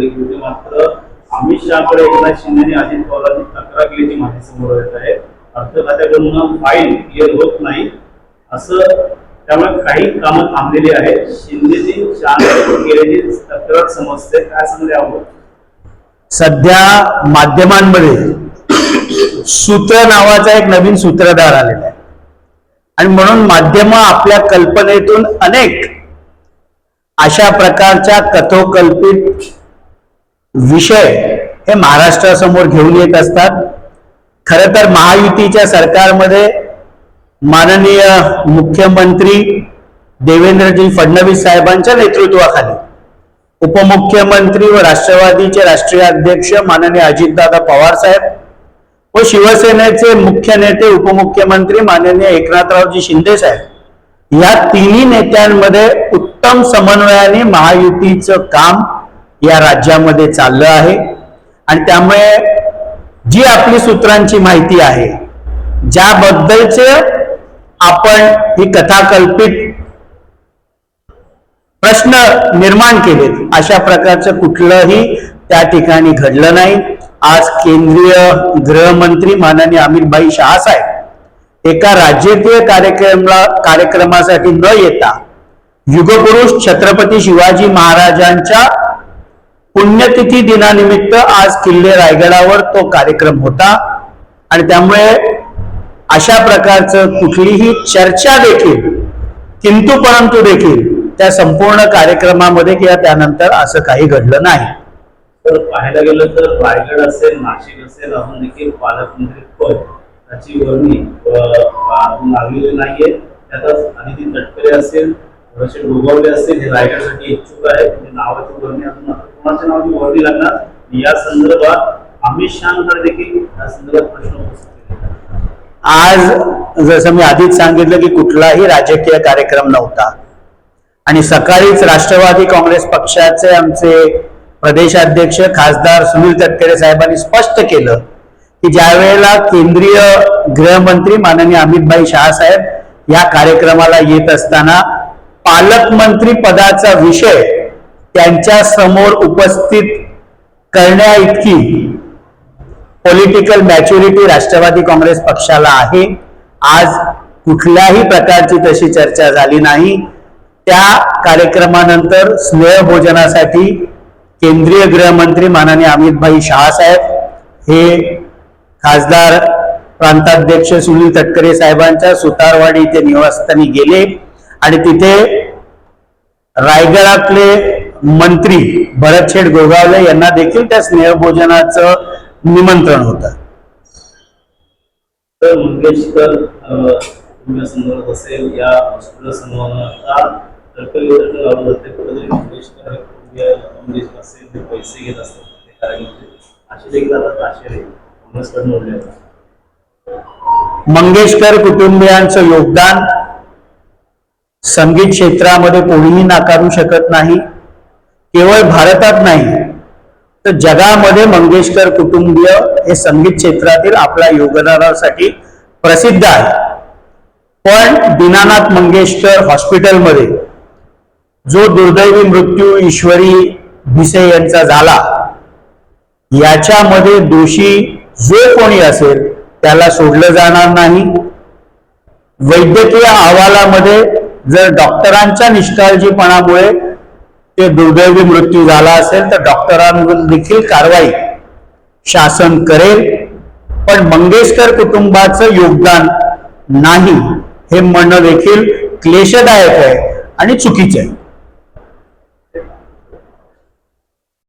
देखील होती म्हणजे मात्र अमित शहाकडे एकनाथ शिंदेने अजित पवारांनी तक्रार केल्याची माहिती समोर येत आहे. अर्थ खात्याकडून फाईल क्लिअर होत नाही. असं त्यामुळे काही कामं थांबलेली आहेत. शिंदेची शहाकडे केल्याची तक्रार समजते. काय सांगले आहोत सध्या माध्यमांमध्ये सूत्र नावाचा एक नवीन सूत्रधार आलेला आहे. आणि म्हणून माध्यम आपल्या कल्पनेतून अनेक अशा प्रकारच्या कथोकल्पित विषय हे महाराष्ट्रासमोर घेऊन येत असतात. खरं तर महायुतीच्या सरकारमध्ये माननीय मुख्यमंत्री देवेंद्रजी फडणवीस साहेबांच्या नेतृत्वाखाली उपमुख्यमंत्री व राष्ट्रवादीचे राष्ट्रीय अध्यक्ष माननीय अजितदादा पवार साहेब व शिवसेनेचे मुख्य नेते उपमुख्यमंत्री माननीय एकनाथरावजी शिंदे साहेब या तिन्ही नेत्यांमध्ये उत्तम समन्वयाने महायुतीचं काम या राज्यामध्ये चाललं आहे. आणि त्यामुळे जी आपली सूत्रांची माहिती आहे ज्याबद्दलचे आपण ही कथाकल्पित प्रश्न निर्माण केलेत अशा प्रकारचं कुठलंही त्या ठिकाणी घडलं नाही. आज केंद्रीय गृहमंत्री माननीय अमितभाई शहासाहेब एका राजकीय कार्यक्रमला कार्यक्रमासाठी न येता युगपुरुष छत्रपती शिवाजी महाराजांच्या पुण्यतिथी दिनानिमित्त आज किल्ले रायगडावर तो कार्यक्रम होता. आणि त्यामुळे अशा प्रकारचं कुठलीही चर्चा देखील किंतु परंतु देखील त्या संपूर्ण कार्यक्रमामध्ये किंवा त्यानंतर असं काही घडलं नाही. तर पाहायला गेलं तर रायगड असेल नाशिक असेल अजून देखील पालकमंत्री पद त्याची वर्णी लागलेली नाहीये. त्यातच अदिती तटकरे असेल रशीद गोगावले असतील हे रायगडसाठी इच्छुक आहेत. म्हणजे नावाची वर्णी अजून लागणार या संदर्भात अमित शहाकडे देखील या संदर्भात प्रश्न उपस्थित आज जसं मी आधीच सांगितलं की कुठलाही राजकीय कार्यक्रम नव्हता. आणि सकाळीच राष्ट्रवादी काँग्रेस पक्षाचे आमचे प्रदेशाध्यक्ष खासदार सुनील तटकरे साहेबांनी स्पष्ट केलं की ज्या वेळेला केंद्रीय गृहमंत्री माननीय अमितभाई शहासाहेब या कार्यक्रमाला येत असताना पालकमंत्री पदाचा विषय त्यांच्यासमोर उपस्थित करण्या इतकी पॉलिटिकल मॅच्युरिटी राष्ट्रवादी काँग्रेस पक्षाला आहे. आज कुठल्याही प्रकारची तशी चर्चा झाली नाही. त्या कार्यक्रमानंतर स्नेहभोजनासाठी केंद्रीय गृहमंत्री माननीय अमितभाई शहासाहेब हे खासदार प्रांताध्यक्ष सुनील तटकरे साहेबांच्या सुतारवाडी इथे निवासस्थानी गेले. आणि तिथे रायगडातले मंत्री भरतशेठ गोगावले यांना देखील त्या स्नेहभोजनाचं निमंत्रण होतं. तर मंगेशकर असेल या पैसे घेत असतात मंगेशकर कुटुंबियांचं योगदान संगीत क्षेत्रामध्ये कोणीही नाकारू शकत नाही. केवळ भारतात नाही तर जगामध्ये मंगेशकर कुटुंबीय हे संगीत क्षेत्रातील आपल्या योगदानासाठी प्रसिद्ध आहे. पण दीनानाथ मंगेशकर हॉस्पिटलमध्ये जो दुर्दैवी मृत्यू ईश्वरी भिसे यांचा झाला याच्यामध्ये दोषी जो कोणी असेल त्याला सोडलं जाणार नाही. वैद्यकीय अहवालामध्ये जर डॉक्टरांच्या निष्काळजीपणामुळे ते दुर्दैवी मृत्यू झाला असेल तर डॉक्टरांवर देखील कारवाई शासन करेल. पण मंगेशकर कुटुंबाचं योगदान नाही हे म्हणणं देखील क्लेशदायक आहे आणि चुकीचं आहे.